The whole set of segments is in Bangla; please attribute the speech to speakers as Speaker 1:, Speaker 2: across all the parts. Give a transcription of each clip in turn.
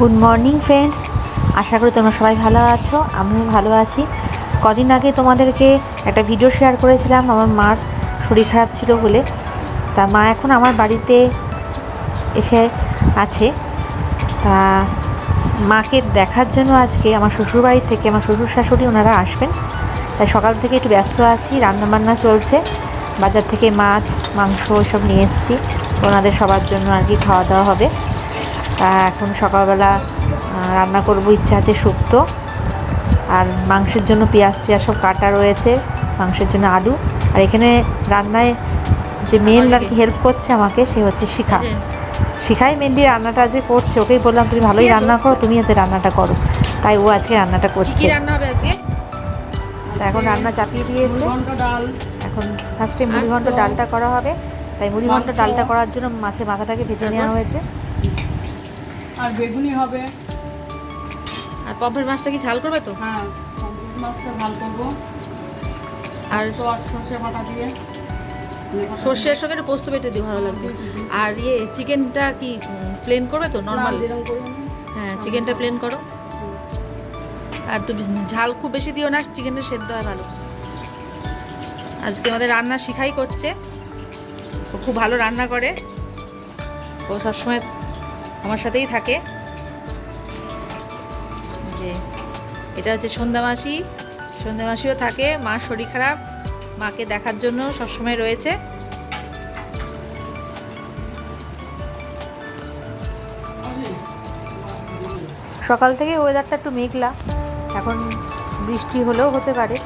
Speaker 1: গুড মর্নিং ফ্রেন্ডস আশা করি তোমরা সবাই ভালো আছো, আমিও ভালো আছি। কদিন আগে তোমাদেরকে একটা ভিডিও শেয়ার করেছিলাম, আমার মার শরীর খারাপ ছিল বলে। তা মা এখন আমার বাড়িতে এসে আছে। তা মাকে দেখার জন্য আজকে আমার শ্বশুর বাড়ি থেকে, আমার শ্বশুর শাশুড়ি ওনারা আসবেন। তাই সকাল থেকে একটু ব্যস্ত আছি, রান্নাবান্না চলছে। বাজার থেকে মাছ, মাংস সব নিয়ে এসেছি। ওনাদের সবার জন্য আর কি খাওয়া দাওয়া হবে। এখন সকালবেলা রান্না করব ইচ্ছা আছে শুক্তো। আর মাংসের জন্য পেঁয়াজ টিয়াজ সব কাটা রয়েছে মাংসের জন্য আলু। আর এখানে রান্নায় যে মেন আর কি হেল্প করছে আমাকে সে হচ্ছে শিখা। শিখাই মেনলি রান্নাটা আজকে করছে ওকেই বললাম তুমি ভালোই রান্না করো তুমি আজকে রান্নাটা করো। তাই ও আজকে রান্নাটা করছে।
Speaker 2: রান্না হবে আজকে?
Speaker 1: তা এখন রান্না চাপিয়ে দিয়েছে। এখন ফার্স্টে মুড়ি ঘন্ট ডালটা করা হবে। তাই মুড়ি ঘন্ট ডালটা করার জন্য মাছের মাথাটাকে ভেজে নেওয়া হয়েছে।
Speaker 3: আর বেগুনি হবে।
Speaker 2: আর পম্পের মাছটা কি ঝাল করবে তো?
Speaker 3: হ্যাঁ সম্পূর্ণ মাছটা ঝাল করব।
Speaker 2: আর
Speaker 3: সর্ষে পাতা দিয়ে।
Speaker 2: সর্ষের সঙ্গে একটু পোস্ত বেটে দিও ভালো লাগবে। আর ইয়ে চিকেনটা কি প্লেন করবে তো নর্মাল। হ্যাঁ চিকেনটা প্লেন করো। আর একটু ঝাল খুব বেশি দিও না চিকেনটা সেদ্ধ হয় ভালো। আজকে আমাদের রান্না শিখাই করছে। ও খুব ভালো রান্না করে। ও সবসময় আমার সাথেই থাকে। যে এটা হচ্ছে সন্ধ্যা মাসি সন্ধ্যা মাসিও থাকে, মার শরীর খারাপ, মাকে দেখার জন্য সবসময় রয়েছে।
Speaker 1: সকাল থেকে ওয়েদারটা একটু মেঘলা। এখন বৃষ্টি হলেও হতে পারে।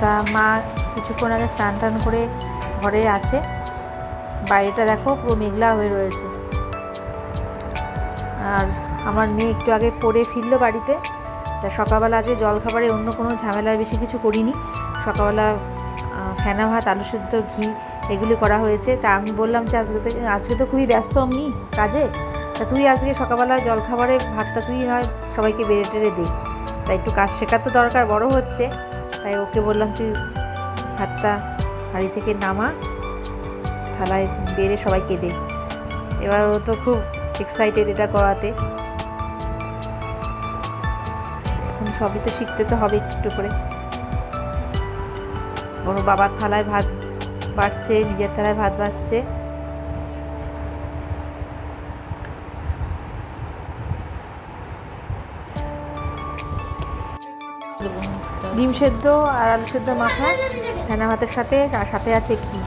Speaker 1: তা মা কিছুক্ষণ আগে স্নান টান করে ঘরে আছে। বাইরেটা দেখো পুরো মেঘলা হয়ে রয়েছে। আর আমার মেয়ে একটু আগে পড়ে ফিরলো বাড়িতে। তা সকালবেলা আজকে জলখাবারে অন্য কোনো ঝামেলা বেশি কিছু করিনি। সকালবেলা ফেনা ভাত, আলু সেদ্ধ, ঘি এগুলি করা হয়েছে। তা আমি বললাম যে আজকে তো আজকে তো খুবই ব্যস্ত আমি কাজে। তা তুই আজকে সকালবেলা জলখাবারে ভাতটা তুই হয় সবাইকে বেড়ে টেড়ে দে। তাই একটু কাজ শেখার তো দরকার, বড় হচ্ছে। তাই ওকে বললাম তুই ভাতটা হাঁড়ি থেকে নামা, থালায় বেড়ে সবাইকে দে। এবার ও তো খুব এক্সাইটেড এটা করাতে। এখন সবই তো শিখতে তো হবে একটু করে। ওর বাবার থালায় ভাত বাড়ছে, নিজের থালায় ভাত বাড়ছে। ডিম সেদ্ধ আর আলু সেদ্ধ মাখা। ফেনা ভাতের সাথে, আর সাথে আছে ঘি।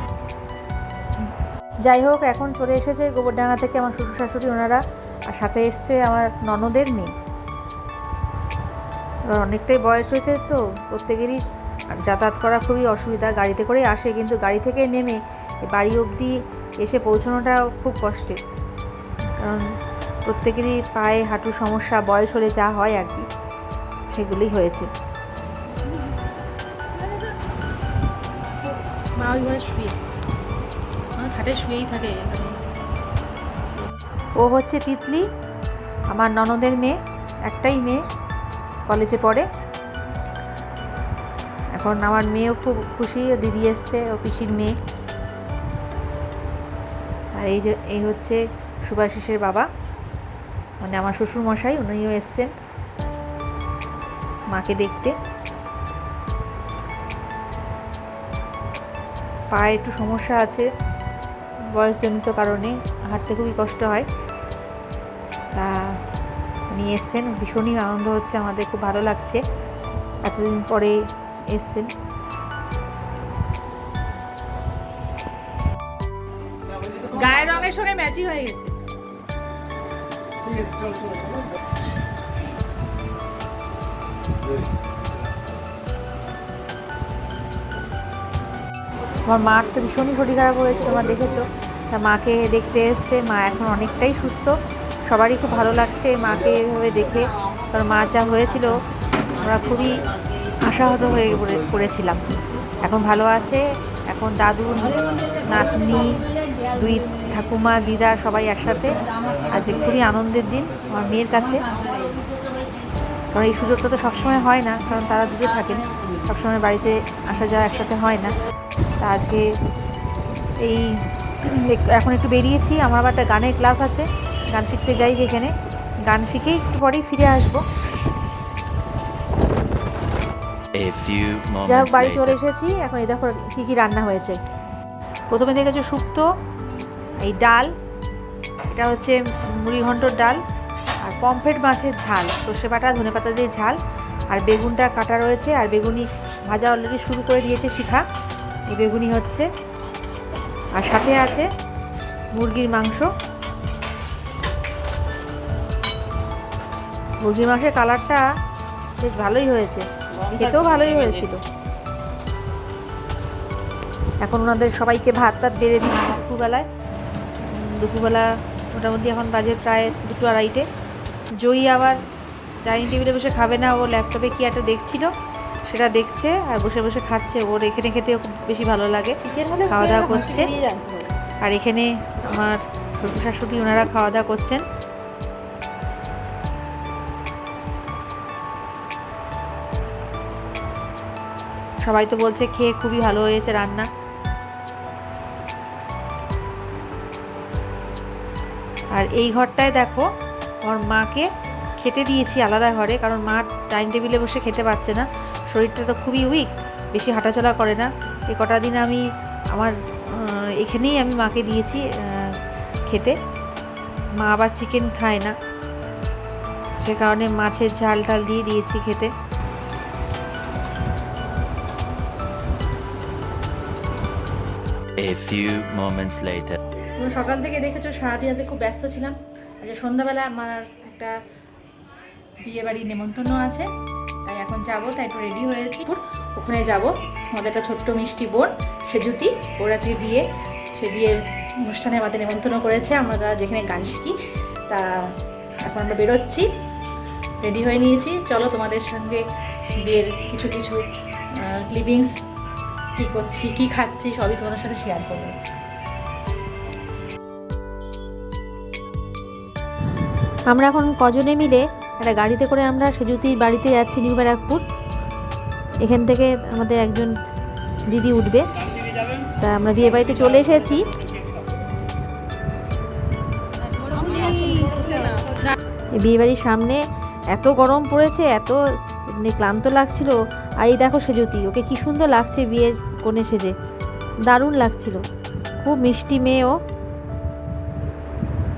Speaker 1: যাই হোক এখন চলে এসেছে গোবরডাঙ্গা থেকে আমার শ্বশুর শাশুড়ি ওনারা। আর সাথে এসছে আমার ননদের মেয়ে। এবার অনেকটাই বয়স হয়েছে তো প্রত্যেকেরই যাতায়াত করা খুবই অসুবিধা। গাড়িতে করেই আসে কিন্তু গাড়ি থেকে নেমে বাড়ি অবধি এসে পৌঁছানোটা খুব কষ্টের। কারণ প্রত্যেকেরই পায়ে হাঁটু সমস্যা বয়স হলে যা হয় আর কি সেগুলি হয়েছে।
Speaker 2: মা ওই ঘরে শুয়ে। খাটে শুয়েই থাকে
Speaker 1: ও হচ্ছে তিতলি, আমার ননদের মেয়ে, একটাই মেয়ে, কলেজে পড়ে। এখন আমার মেয়েও খুব খুশি, ও দিদি এসছে, ও পিসির মেয়ে। আর এই যে, এই হচ্ছে সুভাষিসের বাবা মানে আমার শ্বশুর মশাই উনিও এসছেন মাকে দেখতে। পায়ে একটু সমস্যা আছে। বয়সজনিত কারণে হাঁটতে খুবই কষ্ট হয়। তা নিয়ে এসছেন ভীষণই আনন্দ হচ্ছে আমাদের খুব ভালো লাগছে। এতদিন পরে এসছেন।
Speaker 2: গায়ের রঙের সঙ্গে ম্যাচিং হয়ে গেছে।
Speaker 1: আমার মার তো ভীষণই শরীর খারাপ হয়েছে তোমরা দেখেছ। তা মাকে দেখতে এসছে। মা এখন অনেকটাই সুস্থ। সবারই খুব ভালো লাগছে মাকে এভাবে দেখে। কারণ মা যা হয়েছিল, আমরা খুবই আশাহত হয়ে পড়ে- পড়েছিলাম। এখন ভালো আছে। এখন দাদু, নাতনি, দুই ঠাকুমা, দিদা সবাই একসাথে। আজকে খুবই আনন্দের দিন আমার মেয়ের কাছে। কারণ এই সুযোগটা তো সবসময় হয় না, কারণ তারা দূরে থাকেন। সবসময় বাড়িতে আসা যাওয়া একসাথে হয় না। তা আজকে এই এখন একটু বেরিয়েছি আমার আবার একটা গানের ক্লাস আছে গান শিখতে যাই যেখানে। গান শিখেই একটু পরেই ফিরে আসব। যাই হোক বাড়ি চলে এসেছি এখন এই দেখো কী কী রান্না হয়েছে। প্রথমে দেখেছ শুক্তো এই ডাল এটা হচ্ছে মুড়ি ঘন্টর ডাল আর পমফ্রেট মাছের ঝাল সর্ষে বাটা ধনে পাতা দিয়ে ঝাল আর বেগুনটা কাটা রয়েছে আর বেগুনি ভাজা অলরেডি শুরু করে দিয়েছে শিখা। এই বেগুনি হচ্ছে আর সাথে আছে মুরগির মাংস। মুরগির মাংসের কালারটা বেশ ভালোই হয়েছে। খেতেও ভালোই হয়েছিল। এখন ওনাদের সবাইকে ভাত টাত বেড়ে দিচ্ছি দুপুরবেলায়। দুপুরবেলা মোটামুটি এখন বাজে প্রায় দুটো আড়াইটে। জয়ী আবার ডাইনিং টেবিলে বসে খাবে না, ও ল্যাপটপে কি একটা দেখছিল। সেটা দেখছে আর বসে বসে খাচ্ছে। ওর এখানে খেতে খুব বেশি ভালো লাগে। খাওয়া দাওয়া করছে। আর এখানে আমার শ্বশুর শাশুড়ি ওনারা খাওয়া দাওয়া করছেন। সবাই তো বলছে খেয়ে খুবই ভালো হয়েছে রান্না। আর এই ঘরটায় দেখো আমার মাকে খেতে দিয়েছি আলাদা ঘরে কারণ মা ডাইনিং টেবিলে বসে খেতে পারছে না। শরীরটা তো খুবই উইক বেশি হাঁটাচলা করে না। এই কটা দিন আমি আমার এখানেই আমি মাকে দিয়েছি খেতে। মা আবার চিকেন খায় না। সে কারণে মাছের ঝাল টাল দিয়ে দিয়েছি খেতে।
Speaker 4: A few moments later.
Speaker 2: তুমি সকাল থেকে দেখেছ সারাদিন আজকে খুব ব্যস্ত ছিলাম। আজকে সন্ধ্যাবেলা আমার একটা বিয়ে বাড়ির নেমন্তন্ন আছে। যাব, তাই একটু রেডি হয়েছি। ওখানে যাব। আমাদের একটা ছোট্ট মিষ্টি বোন, সেজুতি, ওর আজকে বিয়ে। সে বিয়ের অনুষ্ঠানে আমাদের নেমন্তন্ন করেছে। আমরা যেখানে গান শিখি, তা এখন আমরা বেরোচ্ছি। রেডি হয়ে নিয়েছি। চলো তোমাদের সঙ্গে বিয়ের কিছু কিছু ক্লিপিংস কী করছি, কী খাচ্ছি, সবই তোমাদের সাথে শেয়ার করব।
Speaker 1: আমরা এখন কজনে মিলে একটা গাড়িতে করে আমরা সেজুতির বাড়িতে যাচ্ছি নিউ ব্যারাকপুর। এখান থেকে আমাদের একজন দিদি উঠবে। তা আমরা বিয়ে বাড়িতে চলে এসেছি। বিয়ে বাড়ির সামনে এত গরম পড়েছে, এত মানে ক্লান্ত লাগছিল। আর এই দেখো সেজুতি, ওকে কি সুন্দর লাগছে বিয়ের কোণে সেজে। দারুণ লাগছিল। খুব মিষ্টি মেয়ে ও।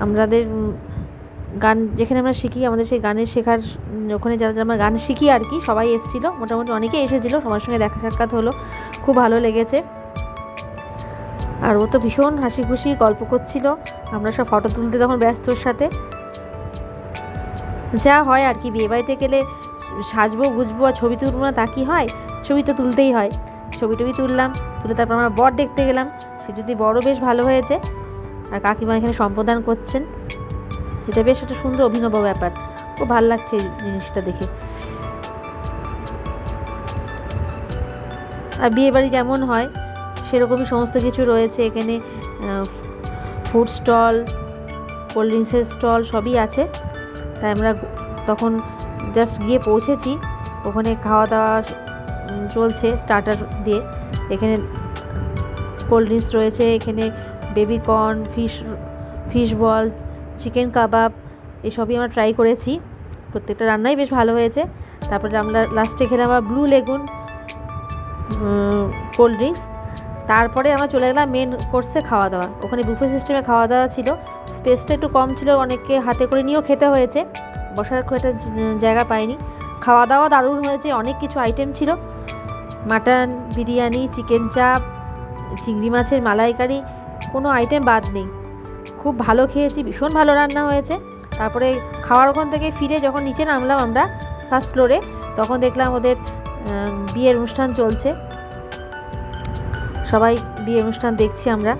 Speaker 1: আমাদের গান যেখানে আমরা শিখি, আমাদের সেই গানের শেখার ওখানে যারা যারা আমরা গান শিখি আর কি, সবাই এসেছিল। মোটামুটি অনেকেই এসেছিল, সবার সঙ্গে দেখা সাক্ষাৎ হলো। খুব ভালো লেগেছে। আর ও তো ভীষণ হাসি খুশি গল্প করছিল। আমরা সব ফটো তুলতে তখন ব্যস্তর সাথে। যা হয় আর কি বিয়ে বাড়িতে গেলে সাজবো, গুজবো আর ছবি তুলবো না, তা কি হয়? ছবি তো তুলতেই হয়। ছবি টবি তুললাম, তুলে তারপর আমরা বর দেখতে গেলাম। সে যদি বড় বেশ ভালো হয়েছে। আর কাকিমা এখানে সম্প্রদান করছেন। এটা বেশ একটা সুন্দর অভিনব ব্যাপার। খুব ভালো লাগছে এই জিনিসটা দেখে। আর বিয়ে বাড়ি যেমন হয়, সেরকমই সমস্ত কিছু রয়েছে এখানে ফুড স্টল কোল্ড ড্রিঙ্কসের স্টল সবই আছে। তাই আমরা তখন জাস্ট গিয়ে পৌঁছেছি। ওখানে খাওয়া দাওয়া চলছে স্টার্টার দিয়ে। এখানে কোল্ড ড্রিঙ্কস রয়েছে, এখানে baby corn fish fish ball chicken kebab এসবই আমরা ট্রাই করেছি। প্রত্যেকটা রান্নাই বেশ ভালো হয়েছে। তারপরে আমরা লাস্টে খেলাম আবার ব্লু লেগুন কোল্ড ড্রিঙ্কস তারপরে আমরা চলে গেলাম মেন কোর্সে খাওয়া দাওয়া। ওখানে বুফে সিস্টেমে খাওয়া দাওয়া ছিল। স্পেসটা একটু কম ছিল, অনেককে হাতে করে নিয়েও খেতে হয়েছে। বসার খুব একটা জায়গা পাইনি। খাওয়া দাওয়া দারুণ হয়েছে, অনেক কিছু আইটেম ছিল। মাটন, বিরিয়ানি চিকেন চাপ চিংড়ি মাছের মালাইকারি, কোনো আইটেম বাদ নেই। খুব ভালো খেয়েছি, ভীষণ ভালো রান্না হয়েছে। তারপরে খাওয়ার ওখান থেকে ফিরে যখন নিচে নামলাম আমরা ফার্স্ট ফ্লোরে তখন দেখলাম ওদের বিয়ের অনুষ্ঠান চলছে। সবাই বিয়ে অনুষ্ঠান দেখছি আমরা।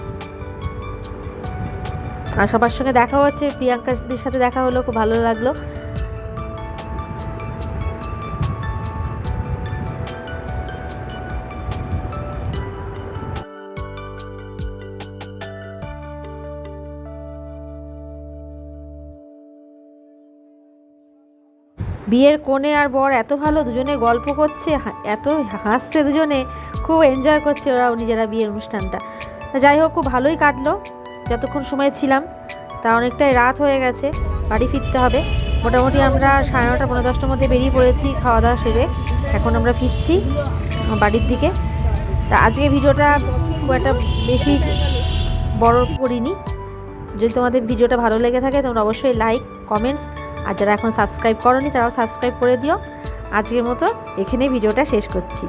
Speaker 1: আর সবার সঙ্গে দেখা হচ্ছে, প্রিয়াঙ্কাদের সাথে দেখা হলো, খুব ভালো লাগল। বিয়ের কোণে আর বর এত ভালো দুজনে গল্প করছে এত হাসছে দুজনে, খুব এনজয় করছে ওরাও নিজেরা বিয়ের অনুষ্ঠানটা। যাই হোক, খুব ভালোই কাটলো, যতক্ষণ সময় ছিলাম, তা অনেকটাই রাত হয়ে গেছে, বাড়ি ফিরতে হবে। মোটামুটি আমরা সাড়ে নটা, পনেরো, দশটার মধ্যে বেরিয়ে পড়েছি খাওয়া দাওয়া সেরে, এখন আমরা ফিরছি বাড়ির দিকে। তা আজকে ভিডিওটা খুব একটা বেশি বড় করিনি। যদি তোমাদের ভিডিওটা ভালো লেগে থাকে, তোমরা অবশ্যই লাইক কমেন্টস আর যারা এখন সাবস্ক্রাইব করনি, তারাও সাবস্ক্রাইব করে দিও। আজকের মতো এখানেই ভিডিওটা শেষ করছি।